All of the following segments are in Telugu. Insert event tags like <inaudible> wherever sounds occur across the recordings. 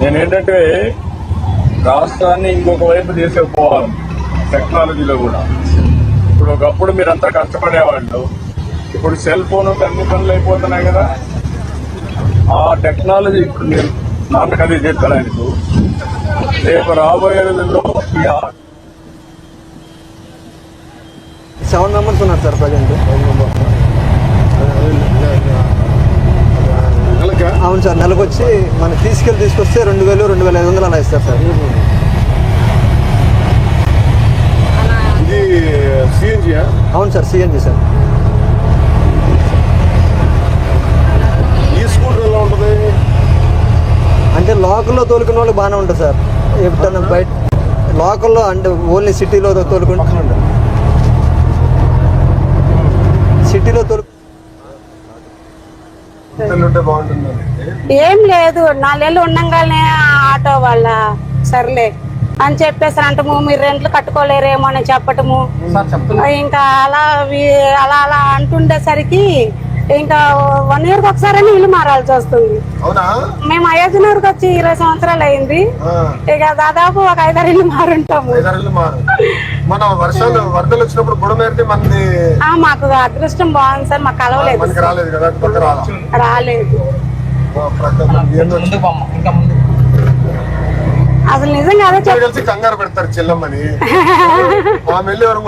నేనేంటంటే రాష్ట్రాన్ని ఇంకొక వైపు తీసుకుపోవాలి టెక్నాలజీలో కూడా. ఇప్పుడు ఒకప్పుడు మీరంతా కష్టపడేవాళ్ళు. ఇప్పుడు సెల్ ఫోన్ అన్ని పనులు అయిపోతున్నాయి కదా. ఆ టెక్నాలజీ ఇప్పుడు నేను నాకు అది చెప్పడానికి రేపు రాబోయే రోజుల్లో ఈ సెవెన్ మెంబర్స్ ఉన్నారు సార్ ప్రజెంట్ నెలకా అవును సార్ నెలకు వచ్చి మనం తీసుకెళ్ళి తీసుకొస్తే రెండు వేలు రెండు వేల ఐదు వందలు అలా ఇస్తారు సార్. ఇది సిఎన్జియా అవును సార్ సిఎన్జి సార్. ఈ స్కూటర్ ఎలా ఉంటుంది? అంటే లోకల్లో తోలుకునే వాళ్ళు బాగానే ఉంటుంది సార్. ఎప్పుడన్నా బయట లోకల్లో అంటే ఓన్లీ సిటీలో తోలుకుంటే సిటీలో తోలు ఏం లేదు నాలుగేళ్ళు ఉండంగానే ఆటో వాళ్ళ సర్లే అని చెప్పేసి అంటము మీరు రెంట్లు కట్టుకోలేరేమో అని చెప్పటము. ఇంకా అలా అలా అలా అంటుండేసరికి ఇంకా వన్ ఇయర్ ఒకసారి ఇల్లు మారాల్సి వస్తుంది. మేము అయోధ్యనగర్కి వచ్చి ఇరవై సంవత్సరాలు అయింది. ఇక దాదాపు ఒక ఐదారు ఇల్లు మారుంటాము. మన వర్షాలు వరదలు వచ్చినప్పుడు బుడమేరితే మనది ఆ, మాకు అదృష్టం బాగుంది సార్ మాకు కలవలేదు మనకి రాలేదు కదా అటు పక్క రాలా? రాలేదు. ఏందో అసలు నిజంగా అదే చెప్ కలిసి కంగారు పెడతారు చెల్లమ్మని. ఆమె <laughs> వెళ్ళి ఎవరు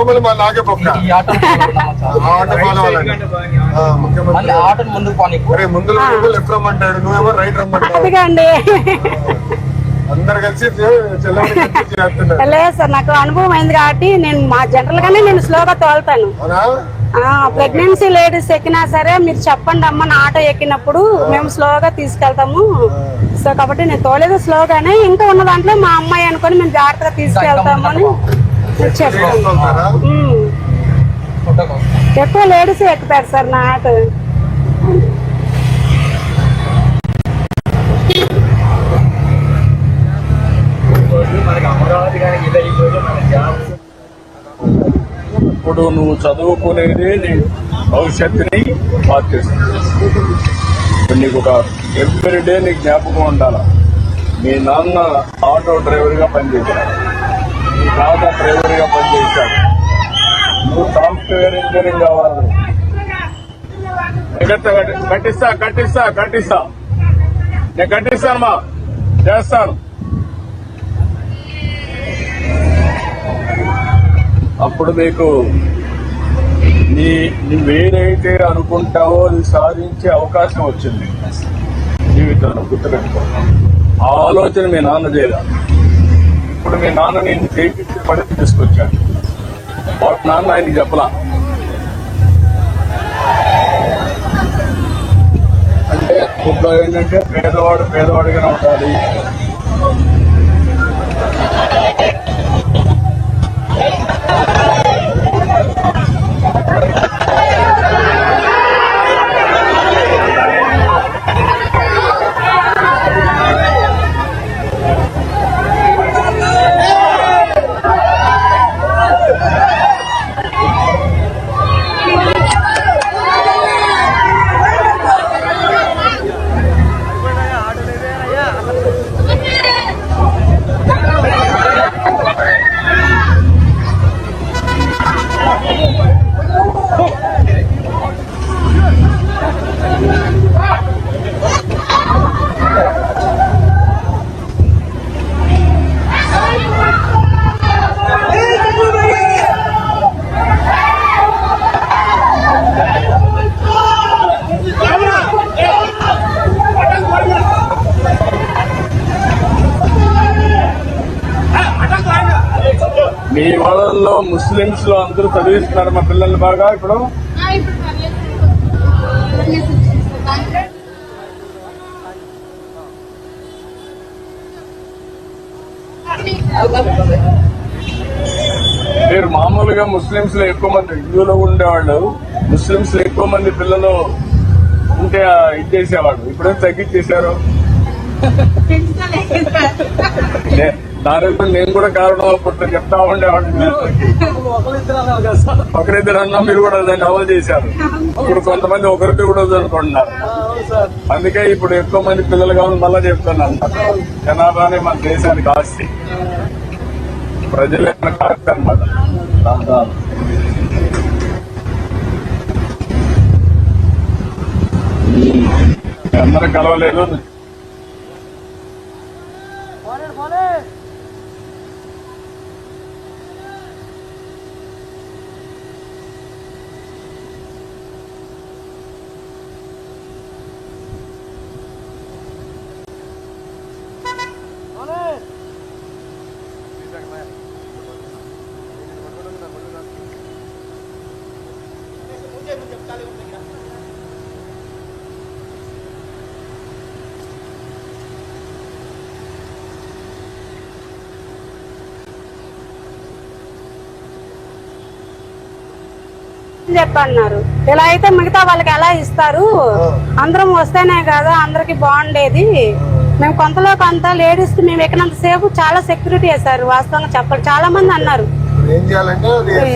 మళ్ళీ మా నాకే పక్క. ఆట ఫాలో అవ్వాలండి. ముందు లెఫ్ట్ రమ్మంటాడు? నువ్వేమో రైట్ రమ్మంటావు? లేదు సార్ నాకు అనుభవం అయింది కాబట్టి నేను మా జనరల్ గానే నేను స్లోగా తోలుతాను. ప్రెగ్నెన్సీ లేడీస్ ఎక్కినా సరే మీరు చెప్పండి అమ్మ నా ఆటో ఎక్కినప్పుడు మేము స్లోగా తీసుకెళ్తాము. సో కాబట్టి నేను తోలేదు స్లోగానే ఇంకా ఉన్న దాంట్లో మా అమ్మాయి అనుకొని మేము జాగ్రత్తగా తీసుకెళ్తాము అని ఉమ్. ఎక్కువ లేడీస్ ఎక్కుతారు సార్ నా ఆటో? ఇప్పుడు నువ్వు చదువుకునేదే నీ భవిష్యత్తుని మార్చేస్తుంది. నీకు ఒక ఎవ్రీడే నీకు జ్ఞాపకం ఉండాలి? మీ నాన్న ఆటో డ్రైవర్గా పనిచేశాడు. మీ తాత డ్రైవర్గా పనిచేశాడు. నువ్వు సాఫ్ట్వేర్ ఇంజనీరింగ్ కావాలి. కట్టిస్తా కట్టిస్తా కట్టిస్తా కట్టిస్తా. నేను కట్టిస్తాను మా చేస్తాను. అప్పుడు మీకు నీ నువ్వేదైతే అనుకుంటావో అది సాధించే అవకాశం వచ్చింది. జీవితంలో గుర్తుపెట్టుకో ఆ ఆలోచన మీ నాన్న చేయదా ఇప్పుడు మీ నాన్న నేను చేపించే పని తీసుకొచ్చాను వాటి నాన్న ఆయనకి చెప్పలా? అంటే ఇప్పుడు ఏంటంటే పేదవాడు పేదవాడిగానే ఉండాలి. మీ వాళ్ళల్లో ముస్లింస్లో అందరూ చదివిస్తున్నారు మా పిల్లల్ని బాగా ఇప్పుడు? మీరు మామూలుగా ముస్లింస్లో ఎక్కువ మంది హిందువులో ఉండేవాళ్ళు ముస్లింస్లో ఎక్కువ మంది పిల్లలు ఉంటే ఇది చేసేవాళ్ళు. ఇప్పుడే తగ్గించేశారు? డైరెక్టర్ నేను కూడా కారణం అప్పుడు చెప్తా ఉండేవాడిని. ఒకరిద్దరు అన్నా మీరు కూడా దాన్ని అమలు చేశారు. ఇప్పుడు కొంతమంది ఒకరికి కూడా అనుకుంటున్నారు అందుకే ఇప్పుడు ఎక్కువ మంది పిల్లలు కావాలని మళ్ళా చెప్తున్నాను. జనాభానే మన దేశానికి ఆస్తి. ప్రజల కాస్త అనమాట అందరూ కలవలేదు. చెప్పన్నారు. ఇలా అయితే మిగతా వాళ్ళకి ఎలా ఇస్తారు? అందరం వస్తేనే కదా అందరికి బాగుండేది. మేము కొంతలో కొంత లేడీస్కి మేము ఎక్కినంత సేపు చాలా సెక్యూరిటీ వేశారు వాస్తవంగా చెప్పాలి. చాలా మంది అన్నారు. ఇప్పుడు ఏం చేయాలంటే అది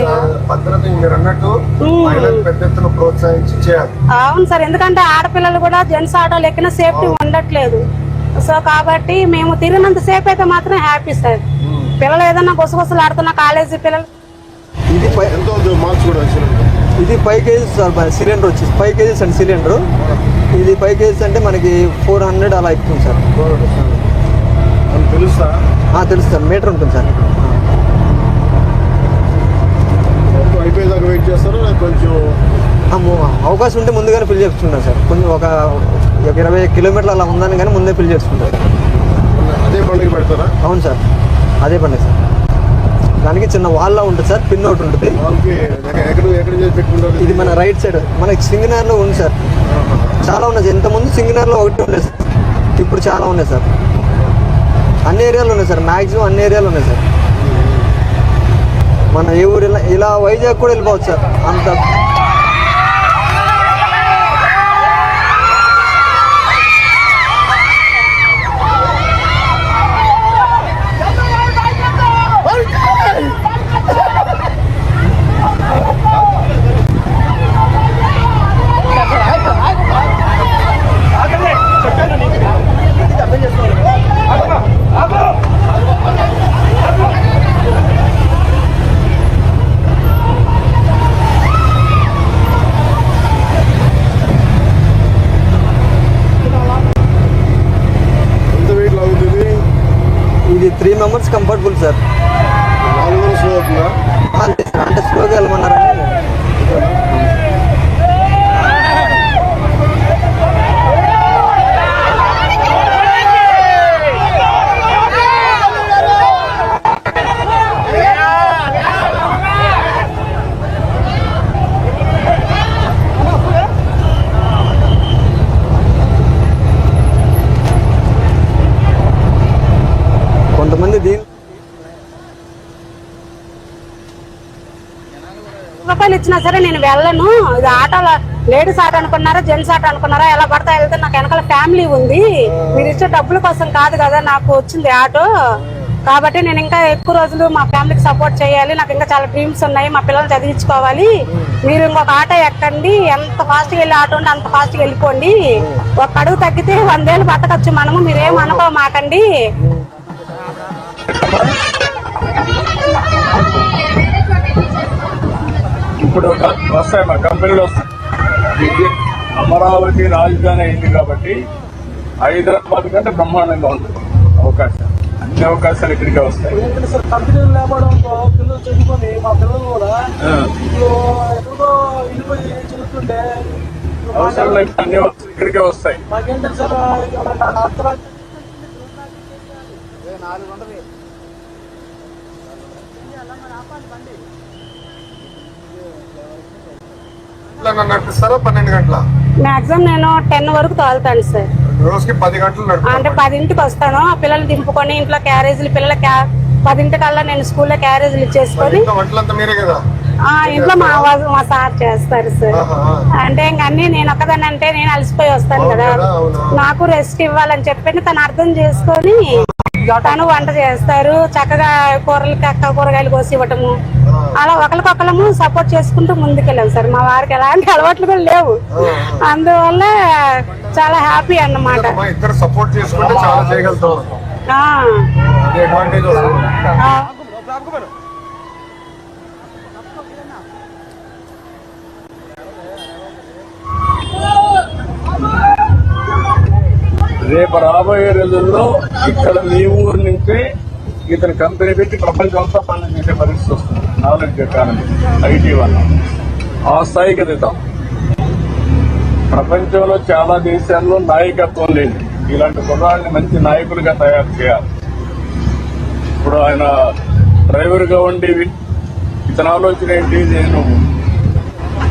భద్రత మీరు అన్నట్టు మహిళలు పెద్ద ఎత్తున ప్రోత్సహించి చేయాలి. అవును సార్ ఎందుకంటే ఆడపిల్లలు కూడా జెంట్స్ ఆటోలు ఎక్కిన సేఫ్టీ ఉండట్లేదు. సో కాబట్టి మేము తిరిగినంత సేపు అయితే మాత్రం హ్యాపీ సార్. పిల్లలు ఏదన్నా గుసగుసలు ఆడుతున్న కాలేజీ పిల్లలు ఇది ఎంతో కూడా ఇది ఫైవ్ కేజీస్ సార్ సిలిండర్ వచ్చేసి ఫైవ్ కేజీస్ అండి సిలిండర్ ఇది ఫైవ్ కేజీస్ అంటే మనకి ఫోర్ హండ్రెడ్ అలా ఎక్కుతుంది సార్. అని తెలుసా సార్. మీటర్ ఉంటుంది సార్. అయిపోయేదాకా వెయిట్ చేస్తారా? కొంచెం అవకాశం ఉంటే ముందుగానే ఫిల్ చేసుకుంటాను సార్. కొంచెం ఒక ఇరవై కిలోమీటర్లు అలా ఉందని కానీ ముందే ఫిల్ చేసుకుంటాను అదే పండుగ పెడతారా? అవును సార్. అదే పండి సార్. దానికి చిన్న వాల్లో ఉంటుంది సార్ పిన్ ఒకటి ఉంటుంది. ఇది మన రైట్ సైడ్ మనకి సింగనార్లో ఉంది సార్. చాలా ఉన్నాయి సార్. ఇంతకుముందు సింగనార్లో ఒకటి ఉన్నాయి సార్. ఇప్పుడు చాలా ఉన్నాయి సార్. అన్ని ఏరియాలు ఉన్నాయి సార్. మ్యాక్సిమం అన్ని ఏరియాలు ఉన్నాయి సార్. మన ఏ ఊరు ఇలా- ఇలా వైజాగ్ కూడా వెళ్ళిపోవచ్చు సార్. అంత ఎంత వెయిట్ లాగుతుంది ఇది త్రీ మెంబర్స్ కంఫర్టబుల్ సార్ నాలుగు వందల స్లో అవుతుందా అంతే సార్ అంటే స్లోగా వెళ్ళమన్నారని కొంతమంది దీని రూపాయలు సరే నేను వెళ్ళను. ఇది ఆటోలో లేడీస్ ఆట అనుకున్నారా జెంట్స్ ఆట అనుకున్నారా ఎలా పడతా వెళ్తే నాకు వెనకాల ఫ్యామిలీ ఉంది. మీరు ఇచ్చే డబ్బుల కోసం కాదు కదా నాకు వచ్చింది ఆటో. కాబట్టి నేను ఇంకా ఎక్కువ రోజులు మా ఫ్యామిలీకి సపోర్ట్ చేయాలి. నాకు ఇంకా చాలా డ్రీమ్స్ ఉన్నాయి మా పిల్లల్ని చదివించుకోవాలి. మీరు ఇంకొక ఆటో ఎక్కండి ఎంత ఫాస్ట్గా వెళ్ళి ఆటో ఉంటే అంత ఫాస్ట్గా వెళ్ళిపోండి. ఒక అడుగు తగ్గితే వందేళ్ళు బతకచ్చు మనము మీరేం అనుకో మాకండి. ఇప్పుడు వస్తాయి మా కంపెనీలు వస్తాయి ఇది అమరావతి రాజధాని అయింది కాబట్టి హైదరాబాద్ కంటే బ్రహ్మాండంగా ఉంటుంది అవకాశం. అన్ని అవకాశాలు ఇక్కడికే వస్తాయి. కంపెనీలు లేపడం పిల్లలు చదువుకొని మా పిల్లలు కూడా ఆ, ఇప్పుడు అవసరం లేదు అన్ని ఇక్కడికే వస్తాయి. మాకేంటంటే సార్ అర్థరాత్రి నడిపిస్తారా? పన్నెండు గంటల? మాక్సిమం నేను టెన్ వరకు తోలుతాను సార్. రోజుకి పది గంటలు అంటే పదింటికి వస్తాను. ఆ పిల్లల్ని దింపుకొని ఇంట్లో క్యారేజీలు పిల్లల పదింటికల్లా నేను స్కూల్లో క్యారేజీలు ఇచ్చేసుకొని ఇంట్లో మా మా సార్ చేస్తారు సార్. అంటే ఇంక అన్ని నేను ఒక్కదాన్ని అంటే నేను అలసిపోయి వస్తాను కదా. నాకు రెస్ట్ ఇవ్వాలని చెప్పి తను అర్థం చేసుకొని తను వంట చేస్తారు. చక్కగా కూరలు కక్క కూరగాయలు కోసి ఇవ్వటము. అలా ఒకరికొకరము సపోర్ట్ చేసుకుంటూ ముందుకెళ్ళాం సార్. మా వారికి ఎలాంటి అలవాట్లు కూడా లేవు. అందువల్ల చాలా హ్యాపీ అన్నమాట. మా ఇద్దరు సపోర్ట్ చేసుకుంటే చాలా చేయగలుగుతాం ఆ, అది అడ్వాంటేజ్ వస్తుంది ఆ. రేపు రాబోయే రోజుల్లో ఇక్కడ మీ ఊరు నుంచి ఇతని కంపెనీ పెట్టి ప్రపంచం అంతా పనులు చేసే పరిస్థితి వస్తుంది. నాలెడ్జ్ ఎకానమీ ఐటీ వల్ల. ఆ స్థాయికి దిద్దాం ప్రపంచంలో చాలా దేశాల్లో నాయకత్వం లేదు. ఇలాంటి కుర్రాళ్ళని మంచి నాయకులుగా తయారు చేయాలి. ఇప్పుడు ఆయన డ్రైవర్గా ఉండేవి. ఇతని ఆలోచన ఏంటి? నేను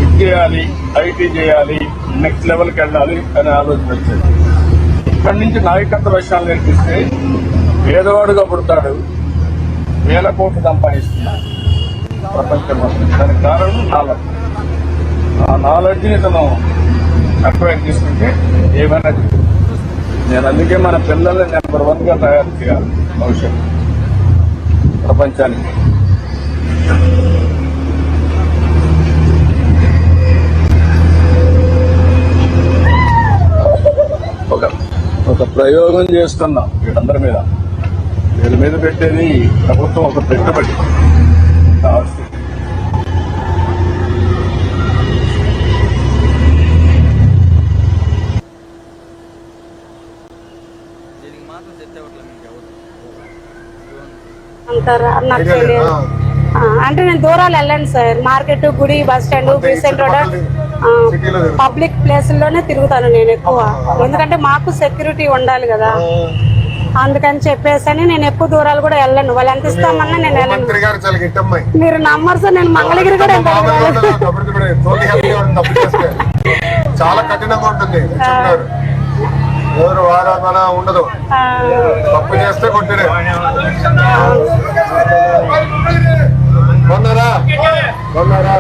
ఇది చేయాలి ఐటీ చేయాలి నెక్స్ట్ లెవెల్కి వెళ్ళాలి అనే ఆలోచన వచ్చింది. ఇక్కడి నుంచి నాయకత్వ విషయాలు నేర్పిస్తే పేదవాడుగా పుడతాడు. వేల కోట్లు సంపాదిస్తున్నాడు ప్రపంచం దానికి కారణం నాలెడ్జ్. ఆ నాలెడ్జ్ని తను అక్వైర్ చేసుకుంటే ఏమైనా నేను అందుకే మన పిల్లల్ని నెంబర్ వన్గా తయారు చేయాలి భవిష్యత్తు. ప్రపంచానికి. ఒక ఒక ప్రయోగం చేస్తున్నాం వీళ్ళందరి మీద. వీళ్ళ మీద పెట్టేది ప్రభుత్వం ఒక పెట్టుబడి. అంటారా? నాకు తెలియదు. అంటే నేను దూరాలు వెళ్ళండి సార్. మార్కెట్ గుడి bus stand Besant road. Public ప్లేసుల్లోనే తిరుగుతాను నేను ఎక్కువ. ఎందుకంటే మాకు సెక్యూరిటీ ఉండాలి కదా. అందుకని చెప్పేసి నేను ఎక్కువ దూరాలు కూడా వెళ్ళను. వాళ్ళు ఎంత ఇస్తామన్నా నేను వెళ్ళను. మీరు నమ్మరు సార్ నేను మంగళగిరి కూడా చాలా కఠినంగా ఉంటుంది. ఎవరు వారా ఉండదు. తప్పు చేస్తే కొట్టిరే. కొన్నారా కొన్నారా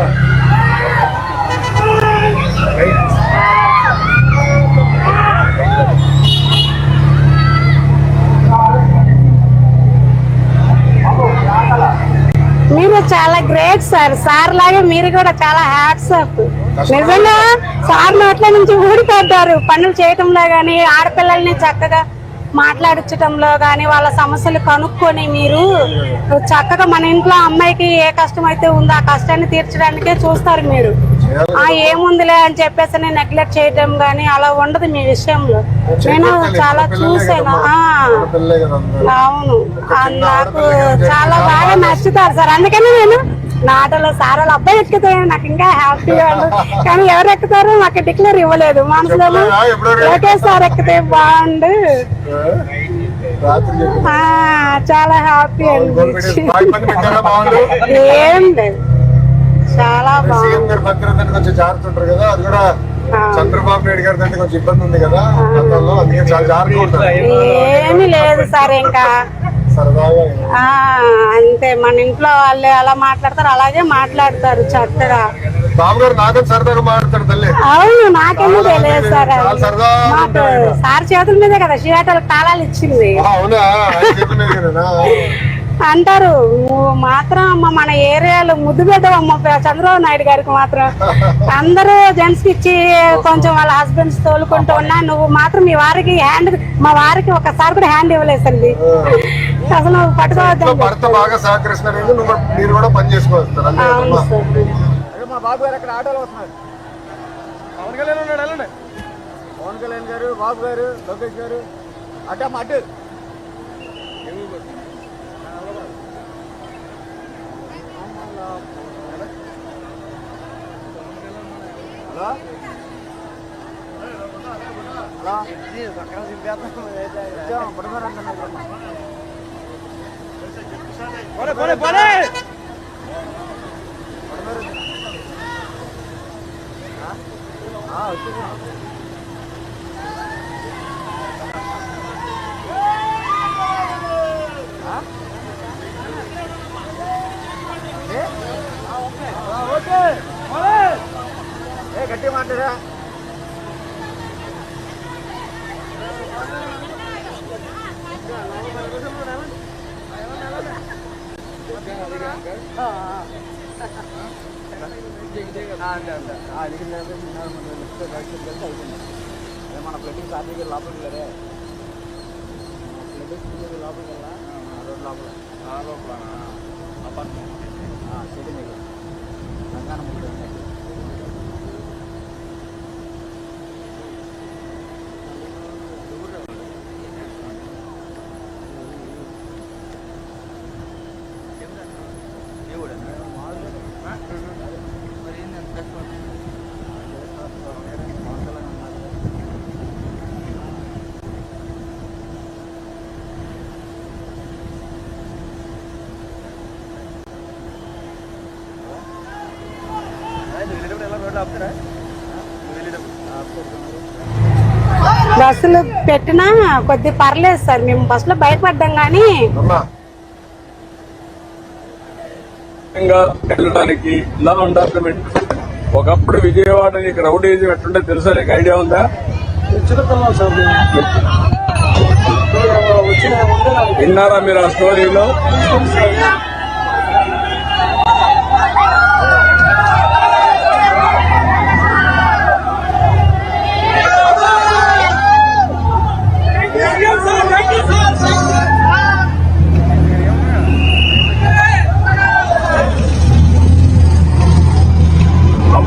మీరు చాలా గ్రేట్ సార్. సార్ లాగే మీరు కూడా చాలా హ్యాట్స్ అప్ నిజంగా సార్ నోట్ల నుంచి ఊడిపోతారు. పనులు చేయటంలో కానీ ఆడపిల్లల్ని చక్కగా మాట్లాడించటంలో కానీ వాళ్ళ సమస్యలు కనుక్కొని మీరు చక్కగా మన ఇంట్లో అమ్మాయికి ఏ కష్టం అయితే ఉందో ఆ కష్టాన్ని తీర్చడానికే చూస్తారు మీరు. ఏముందిలే అని చెప్పేసి నెగ్లెక్ట్ చేయటం గాని అలా ఉండదు మీ విషయంలో. నేను చాలా చూసాను. అవును. నాకు చాలా బాగా నచ్చుతారు సార్. అందుకని నేను నా ఆటోలో సార్ వాళ్ళ అబ్బాయి ఎక్కితే నాకు ఇంకా హ్యాపీగా కానీ ఎవరు ఎక్కుతారో మాకు డిక్లేర్ ఇవ్వలేదు. మనసులో ఓకే సార్ ఎక్కితే బాగుండు. చాలా హ్యాపీ బాగుండు <laughs> ఏం లేదు. చాలా సీఎం గారి భద్రత కొంచెం జాగ్రత్త ఉంటారు కదా అది కూడా. చంద్రబాబు నాయుడు గారి అంటే కొంచెం ఇబ్బంది ఉంది కదా గతంలో అందుకే చాలా ఏమీ లేదు సార్ ఇంకా. సరదాగా ఆ అంతే మన ఇంట్లో వాళ్ళు ఎలా మాట్లాడతారు అలాగే మాట్లాడతారు చక్కగా. బాబు గారు నాతో సరదాగా మాట్లాడతారు తల్లి. అవును నాకేమో తెలియదు సార్ మాకు. సార్ చేతుల మీదే కదా షియాటలకు తాళాలు ఇచ్చింది. అవునా? అంటారు. నువ్వు మాత్రం అమ్మ మన ఏరియాలో ముద్దు పెట్టవమ్మ చంద్రబాబు నాయుడు గారికి మాత్రం. అందరూ జెంట్స్ ఇచ్చి కొంచెం వాళ్ళ హస్బెండ్స్ తోలుకుంటూ ఉన్నా నువ్వు మాత్రం మీ వారికి హ్యాండ్ మా వారికి ఒకసారి కూడా హ్యాండ్ ఇవ్వలేసండి అసలు నువ్వు ఇంట్లో పట్టుకోవద్దండి భర్త బాగా సహకరిస్తున్నారు నువ్వు కూడా- హలో హలో పడుకోరు అంటున్నారు పోనీ పోనీ పోనీ ఓకే ఏ గట్టి మాట్లాడా అంతే అంతే అడిగిన అదే మన ప్లేటింగ్ సర్టిఫికేట్ లోపలికి వెళ్ళరే ప్లేటింగ్ లోపలికి వెళ్ళా రోడ్ లోపల ఆ లోపల అపార్ట్మెంట్ సిటీ మీకు കാണുന്നുണ്ട് బస్సులు పెట్టినా కొద్ది పర్లేదు సార్. మేము బస్సులో బయటపడ్డాం కానీ ఇంకా వెళ్ళడానికి ఇలా ఉండాలి ఒకప్పుడు విజయవాడ నీకు రౌడీజం ఎట్లుంటే తెలుసా? నీకు ఐడియా ఉందా? విన్నారా మీరు ఆ స్టోరీలో?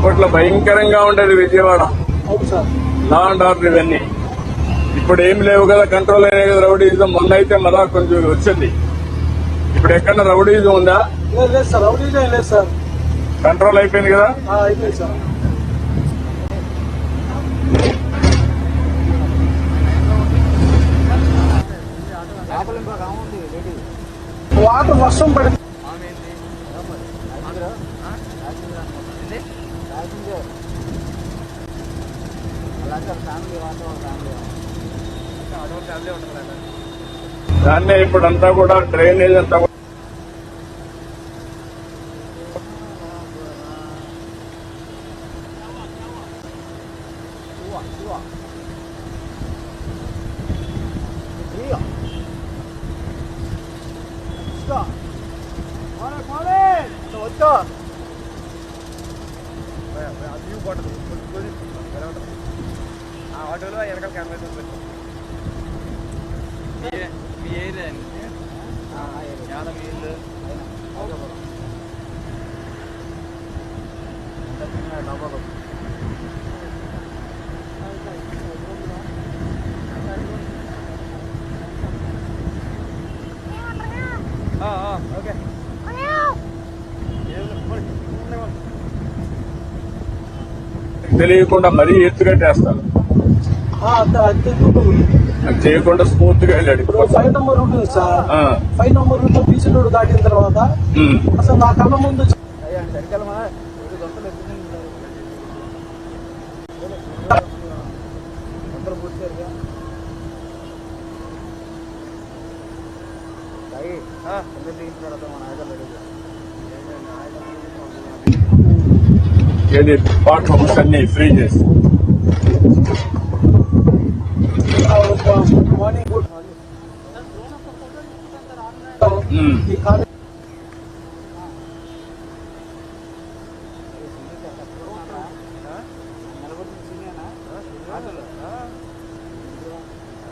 అప్పట్లో భయంకరంగా ఉండేది విజయవాడ. లా అండ్ ఆర్డర్ ఇవన్నీ. ఇప్పుడు ఏం లేవు కదా కంట్రోల్ అయినాయి కదా రౌడీజం మొన్న అయితే మళ్ళా కొంచెం వచ్చింది. ఇప్పుడు ఎక్కడ రౌడీజం ఉందా? లేదు సార్ రౌడీజం లేదు సార్. కంట్రోల్ అయిపోయింది కదా? అయిపోయింది సార్. వాటర్ వర్షం పడింది ప్యాసింజర్. అలాంటి ఫ్యామిలీ వాటర్ ఫ్యామిలీ దాన్నే ఇప్పుడు అంతా కూడా డ్రైనేజ్ అంతా కూడా ఆటోలో వెనకాల కెమెరా మీ ఏరియా యాదవ్ ఇల్లు డబ్బా ఓకే తెలియకుండా మరీ ఎత్తుగట్టేస్తారు అది చేయకుండా స్మూత్గా వెళ్ళాడు ఫైవ్ నంబర్ ఉంటుంది సార్. ఆ, five number route beach road దాటిన తర్వాత. అసలు నా కళ్ళ ముందు సాయి దిగిన తర్వాత మన ఆయుధాలు రెడీ ఏది పార్ట్ అన్ని ఫ్రీ చేసి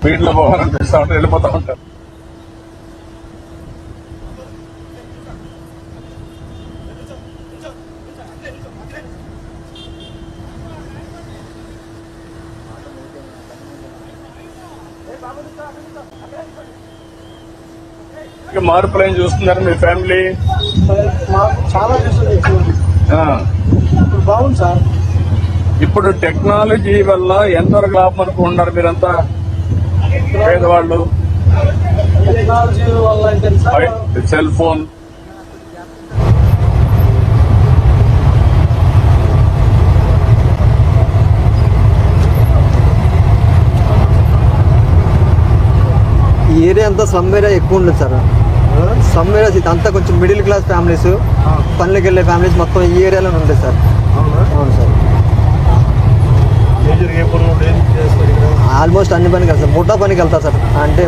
వీటిలో పోవాలని తెస్తా ఉంటారు వెళ్ళిపోతా ఉంటారు. ఇక మార్పులు ఏం చూస్తున్నారు మీ ఫ్యామిలీ? చాలా బాగుంది సార్. ఇప్పుడు టెక్నాలజీ వల్ల ఎంతవరకు లాభం అనుకుంటున్నారు మీరంతా? పేదవాళ్ళు. టెక్నాలజీ వల్ల సెల్ ఫోన్. ఈ ఏరియా అంతా స్లమ్ ఏరియా ఎక్కువ ఉండదు సార్. ఇది అంతా కొంచెం మిడిల్ క్లాస్ ఫ్యామిలీస్ పనులకు వెళ్ళే ఫ్యామిలీస్ మొత్తం ఈ ఏరియాలోనే ఉంటాయి సార్. అవును? సార్. ఆల్మోస్ట్ అన్ని పనికి వెళ్తారు ముఠా పనికి వెళ్తారు సార్. అంటే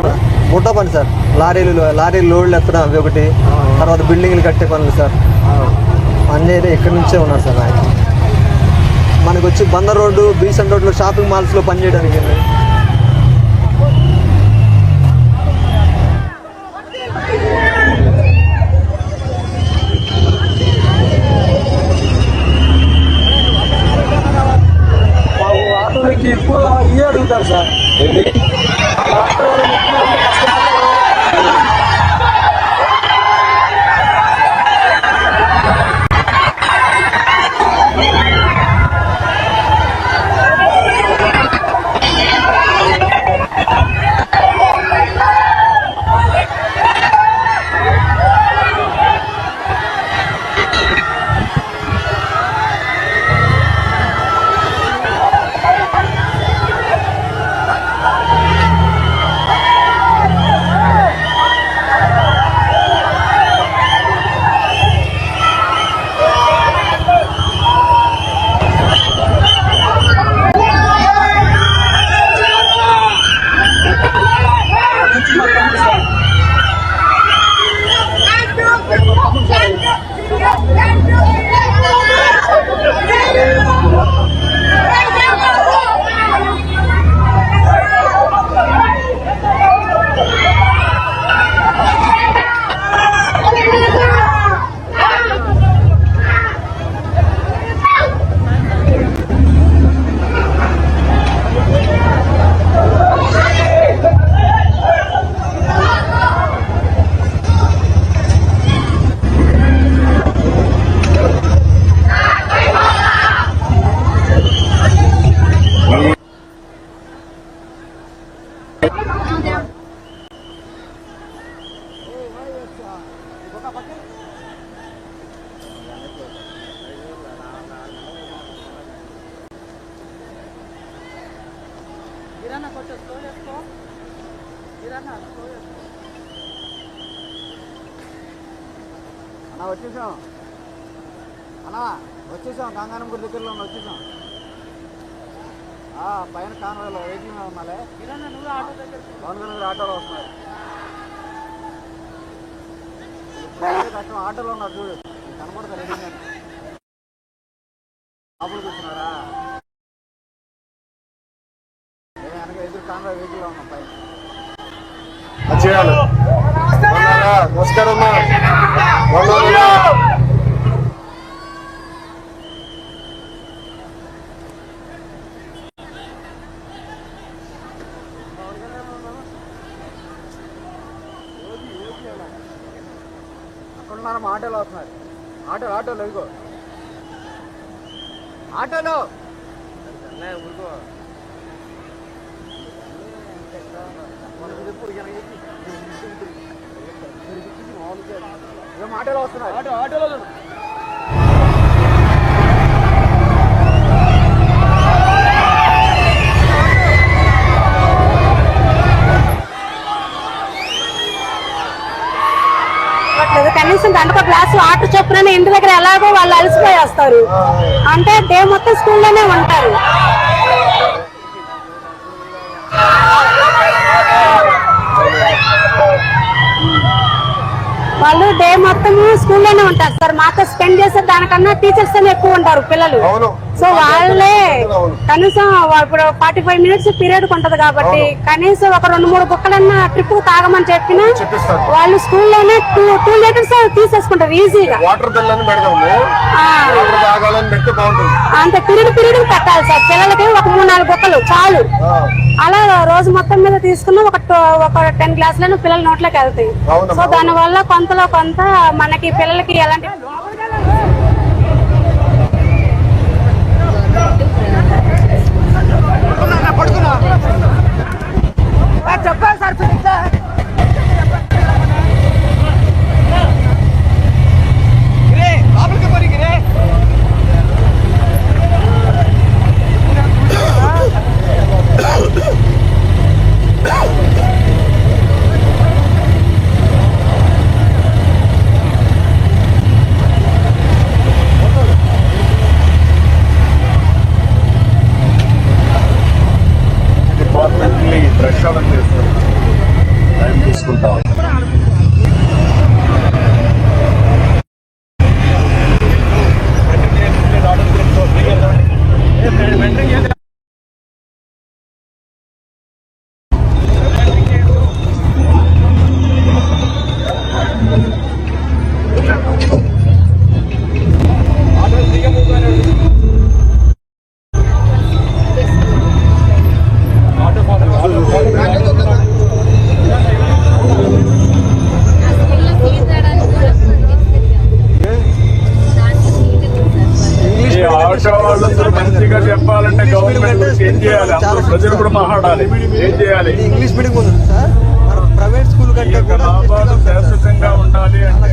బుట్ట పని సార్. లారీలు లారీలు లోడ్లు ఎత్తడం అవి ఒకటి. తర్వాత బిల్డింగ్లు కట్టే పనులు సార్. అన్నీ అయితే ఇక్కడి నుంచే ఉన్నారు సార్. ఆయన మనకు వచ్చి బందర్ రోడ్డు బీసెంట్ రోడ్లో షాపింగ్ మాల్స్లో పనిచేయడానికి ¿Qué es lo que వెళ్ళి. ఆటోలకి ఎక్కువ ఇవే అడుగుతారు సార్ అన్న వచ్చేసాం. అన్న వచ్చేసాం. గంగానం గుడి దగ్గరలో ఉన్న వచ్చేసాం. ఆ, పైన కాన్వాయ్లో వెయిటింగ్ ఉన్నాలే. పవన్ కళ్యాణ్ ఆటోలో వస్తున్నారు. కష్టం ఆటోలో ఉన్నారు చూడు. కనపడతా రెడీ లోపల కూర్చున్నారా ఏ వెనక ఎదురు కాన్వాయ్ వెయిటింగ్లో ఉన్నాం పైన చేయాలి బాగున్నారా? నమస్కారం అమ్మా. బాగున్నారా? అక్కడ ఉన్నారు మా ఆటోలో వస్తున్నారు. ఆటో ఆటోలో ఇదిగో. ఆటోలో. మా ఆటోలో వస్తున్నారు. ఆటో ఆటోలో. ఇవ్వట్లేదు. కనీసం గంటకు గ్లాసు ఆటో చొప్పున ఇంటి దగ్గర ఎలాగో వాళ్ళు అలసిపోయేస్తారు. అంటే డే మొత్తం స్కూల్లోనే ఉంటారు. వాళ్ళు డే మొత్తం స్కూల్లోనే ఉంటారు సార్. మాతో స్పెండ్ చేసే దానికన్నా టీచర్స్ ఎక్కువ ఉంటారు పిల్లలు. అవును. సో వాళ్ళే. కనీసం ఇప్పుడు ఫార్టీ ఫైవ్ మినిట్స్ పీరియడ్ ఉంటది కాబట్టి కనీసం ఒక రెండు మూడు బుక్కలన్నా ట్రిప్ తాగమని చెప్పినా వాళ్ళు స్కూల్లోనే టూ టూ లీటర్స్ తీసేసుకుంటారు ఈజీగా వాటర్ అంత పిరిడి పిరిడి పెట్టాలి సార్. పిల్లలకి ఒక మూడు నాలుగు బుక్కలు చాలు. అలా రోజు మొత్తం మీద తీసుకున్న ఒక ఒక టెన్ క్లాసులను పిల్లల నోట్లోకి వెళ్తాయి. సో దాని వల్ల కొంతలో కొంత మనకి పిల్లలకి ఎలాంటి చెప్పాలి సార్ మాట్లాడాలి. ఏం చేయాలి? ఇది ఇంగ్లీష్ మీడియం ఉంది సార్. మన ప్రైవేట్ స్కూల్ కంటే శాశ్వతంగా ఉండాలి అంటే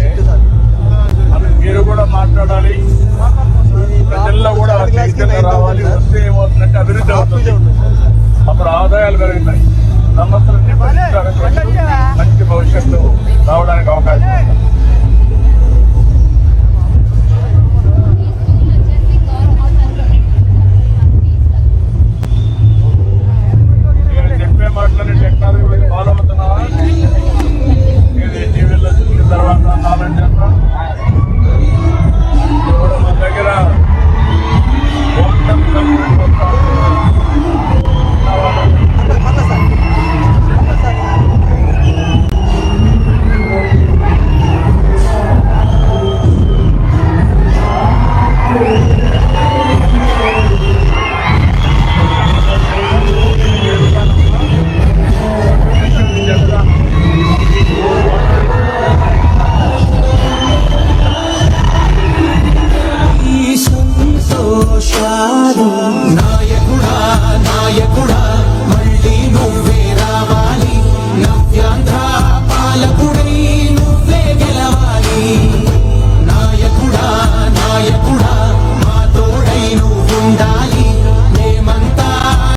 అది మీరు కూడా మాట్లాడాలి. ప్రజల్లో కూడా రావాలి. వస్తే ఏమవుతుందంటే అభివృద్ధి అవుతుంది. అప్పుడు ఆదాయాలు పెరుగుతాయి సమస్యలన్నీ చేస్తూ మంచి భవిష్యత్తు రావడానికి అవకాశం అట్లనే టెక్నాలజీ ఫాలో అవుతున్నావా ఇది టీవీలో చూసిన తర్వాత నాలెడ్జ్